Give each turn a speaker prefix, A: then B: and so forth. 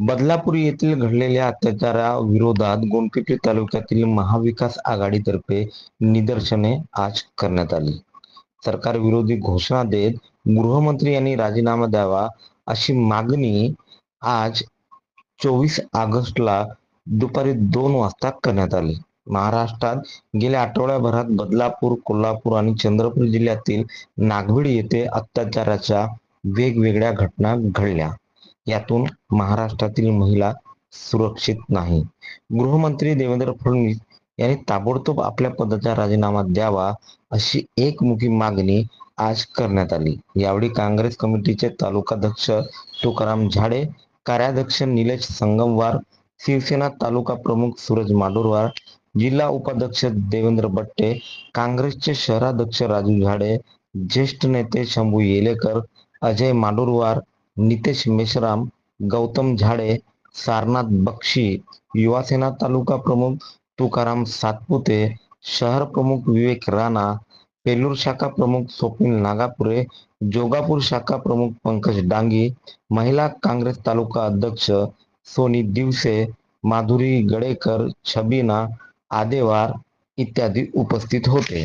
A: बदलापूर येथील घडलेल्या अत्याचाराविरोधात गोंडपिंपरी तालुक्यातील महाविकास आघाडीतर्फे निदर्शने आज करण्यात आली. सरकारविरोधी घोषणा देत गृहमंत्री यांनी राजीनामा द्यावा अशी मागणी आज चोवीस ऑगस्टला दुपारी दोन वाजता करण्यात आली. महाराष्ट्रात गेल्या आठवड्याभरात बदलापूर कोल्हापूर आणि चंद्रपूर जिल्ह्यातील नागवीड येथे अत्याचाराच्या वेगवेगळ्या घटना घडल्या. यातून महाराष्ट्रातील महिला सुरक्षित नाही. गृहमंत्री देवेंद्र फडणवीस यांनी ताबडतोब आपल्या पदाचा राजीनामा द्यावा अशी एकमुखी मागणी आज करण्यात आली. यावेळी काँग्रेस कमिटीचे तालुकाध्यक्ष तुकाराम झाडे कार्याध्यक्ष निलेश संगमवार शिवसेना तालुका प्रमुख सूरज माडुरवार जिल्हा उपाध्यक्ष देवेंद्र बट्टे काँग्रेसचे शहराध्यक्ष राजू झाडे ज्येष्ठ नेते शंभू येलेकर अजय माडुरवार नितेश मेश्राम गौतम झाडे सारनाथ बक्षी युवासेना तालुका प्रमुख तुकाराम सातपुते शहर प्रमुख विवेक राणा पेलूर शाखा प्रमुख स्वप्नील नागापुरे जोगापूर शाखा प्रमुख पंकज डांगी महिला काँग्रेस तालुका अध्यक्ष सोनी दिवसे माधुरी गडेकर छबीना आदेवार इत्यादी उपस्थित होते.